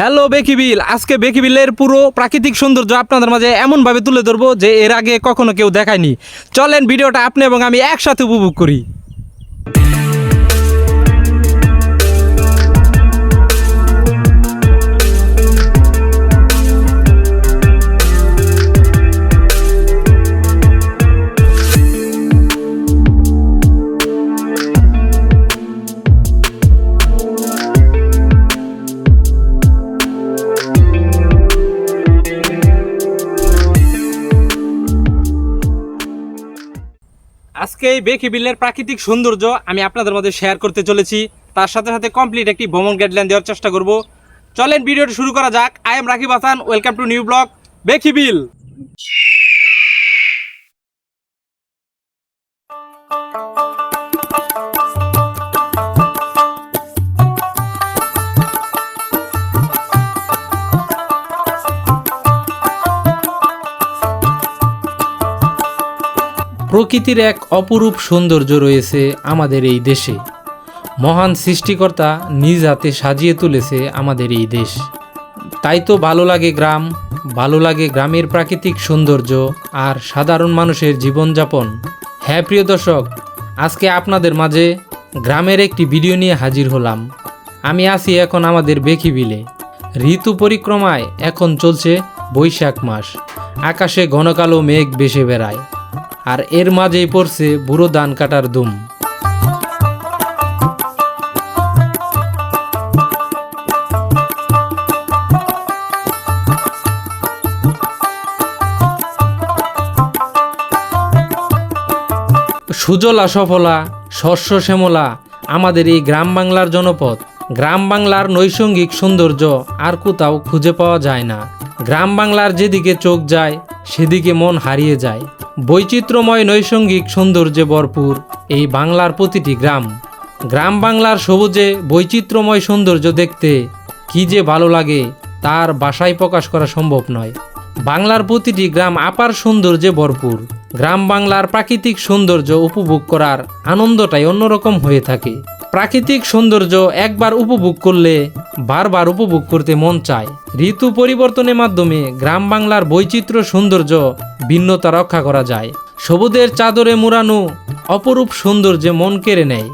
Hello বেকিবিল আজকে বেকিবিলের পুরো প্রাকৃতিক সৌন্দর্য আপনাদের মাঝে এমনভাবে তুলে ধরবো যে এর আগে কখনো কেউ দেখায়নি। চলেন ভিডিওটা আপনি এবং আমি একসাথে উপভোগ করি। আজকে এই বেকিবিলের প্রাকৃতিক সৌন্দর্য আমি আপনাদের মধ্যে শেয়ার করতে চলেছি। তার সাথে সাথে কমপ্লিট একটি ভ্রমণ গাইডলাইন দেওয়ার চেষ্টা করব। চলেন ভিডিওটি শুরু করা যাক। I am Rakib Hasan welcome to new blog বেকিবিল প্রকৃতির এক অপরূপ সৌন্দর্য রয়েছে আমাদের এই দেশে। মহান সৃষ্টিকর্তা নিজ হাতে সাজিয়ে তুলেছে আমাদের এই দেশ। তাই তো ভালো লাগে গ্রাম, ভালো লাগে গ্রামের প্রাকৃতিক সৌন্দর্য আর সাধারণ মানুষের জীবনযাপন। হ্যাঁ প্রিয় দর্শক, আজকে আপনাদের মাঝে গ্রামের একটি ভিডিও নিয়ে হাজির হলাম। আমি আছি এখন আমাদের বেকি বিলে ঋতু পরিক্রমায় এখন চলছে বৈশাখ মাস। আকাশে ঘন কালো মেঘ ভেসে বেড়ায়। আর এর মাঝেই পড়ছে বুড়ো ধান কাটার দুম। সুজলা সফলা, শস্য শ্যামলা, আমাদের এই গ্রাম বাংলার জনপদ। গ্রাম বাংলার নৈসঙ্গিক সৌন্দর্য আর কোথাও খুঁজে পাওয়া যায় না। গ্রাম বাংলার যেদিকে চোখ যায়, সেদিকে মন হারিয়ে যায়। বৈচিত্র্যময় নৈসঙ্গিক সৌন্দর্যে ভরপুর এই বাংলার প্রতিটি গ্রাম। গ্রাম বাংলার সবুজে বৈচিত্র্যময় সৌন্দর্য দেখতে কি যে ভালো লাগে তার বাসায় প্রকাশ করা সম্ভব নয়। বাংলার প্রতিটি গ্রাম আপার সৌন্দর্যে ভরপুর। গ্রাম বাংলার প্রাকৃতিক সৌন্দর্য উপভোগ করার আনন্দটাই অন্যরকম হয়ে থাকে। প্রাকৃতিক সৌন্দর্য একবার উপভোগ করলে বারবার উপভোগ করতে মন চায়। ঋতু পরিবর্তনের মাধ্যমে গ্রাম বাংলার বৈচিত্র্য সৌন্দর্য ভিন্নতা রক্ষা করা যায়। সবুজের চাদরে মুড়ানো অপরূপ সৌন্দর্যে মন কেড়ে নেয়।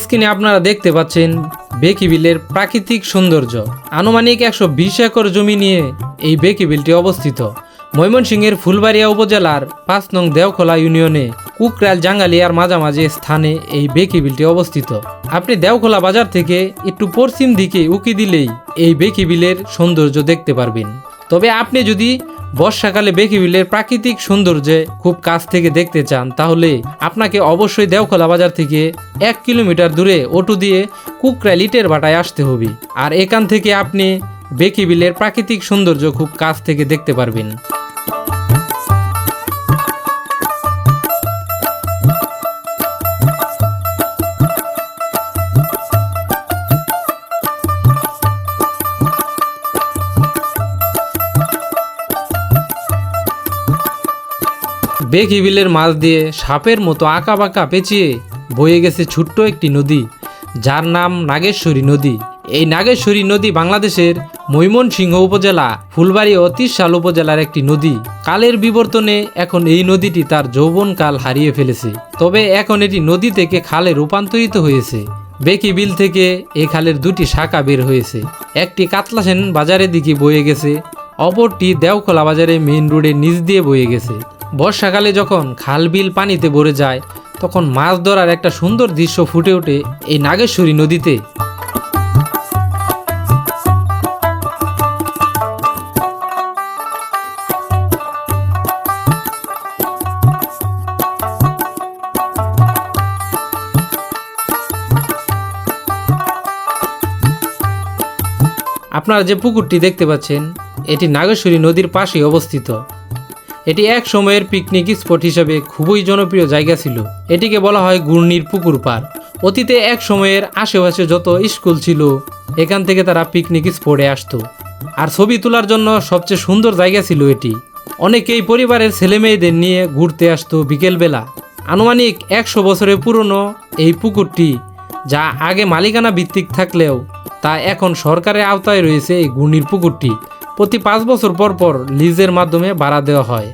স্ক্রিনে আপনারা দেখতে পাচ্ছেন বেকিবিলের প্রাকৃতিক সৌন্দর্য। আনুমানিক একশো বিশ একর জমি নিয়ে এই বেকিবিলটি অবস্থিত। ময়মনসিংহের ফুলবাড়িয়া উপজেলার পাঁচ নং দেওখোলা ইউনিয়নে কুকরাল জাঙ্গালিয়ার মাঝামাঝি স্থানে এই বেকিবিলটি অবস্থিত। আপনি দেওখোলা বাজার থেকে একটু পশ্চিম দিকে উকি দিলেই এই বেকিবিলের সৌন্দর্য দেখতে পারবেন। তবে আপনি যদি বর্ষাকালে বেকিবিলের প্রাকৃতিক সৌন্দর্যে খুব কাছ থেকে দেখতে চান, তাহলে আপনাকে অবশ্যই দেওখোলা বাজার থেকে এক কিলোমিটার দূরে অটো দিয়ে কুকরা লিটের ভাটায় আসতে হবে। আর এখান থেকে আপনি বেকিবিলের প্রাকৃতিক সৌন্দর্য খুব কাছ থেকে দেখতে পারবেন। বেকি বিলের মাছ দিয়ে সাপের মতো আঁকা বাঁকা পেঁচিয়ে বয়ে গেছে ছোট্ট একটি নদী, যার নাম নাগেশ্বরী নদী। এই নাগেশ্বরী নদী বাংলাদেশের ময়মনসিংহ উপজেলা, ফুলবাড়ি ও তিরশাল উপজেলার একটি নদী। কালের বিবর্তনে এখন এই নদীটি তার যৌবনকাল হারিয়ে ফেলেছে। তবে এখন এটি নদী থেকে খালে রূপান্তরিত হয়েছে। বেকি বিল থেকে এই খালের দুটি শাখা বের হয়েছে। একটি কাতলাসেন বাজারের দিকে বয়ে গেছে, অপরটি দেওখোলা বাজারে মেইন রোডের নিচ দিয়ে বয়ে গেছে। বর্ষাকালে যখন খাল বিল পানিতে ভরে যায়, তখন মাছ ধরার একটা সুন্দর দৃশ্য ফুটে ওঠে এই নাগেশ্বরী নদীতে। আপনারা যে পুকুরটি দেখতে পাচ্ছেন, এটি নাগেশ্বরী নদীর পাশেই অবস্থিত। এটি এক সময়ের পিকনিক স্পট হিসেবে খুবই জনপ্রিয় জায়গা ছিল। এটিকে বলা হয় ঘূর্ণির পুকুর পাড়। অতীতে এক সময়ের আশেপাশে যত স্কুল ছিল, এখান থেকে তারা পিকনিক স্পটে আসতো। আর ছবি তোলার জন্য সবচেয়ে সুন্দর জায়গা ছিল এটি। অনেকেই পরিবারের ছেলে মেয়েদের নিয়ে ঘুরতে আসতো বিকেলবেলা। আনুমানিক একশো বছরের পুরনো এই পুকুরটি, যা আগে মালিকানা ভিত্তিক থাকলেও তা এখন সরকারের আওতায় রয়েছে এই ঘূর্ণির পুকুরটি। প্রতি পাঁচ বছর পর পর লিজের মাধ্যমে ভাড়া দেওয়া হয়।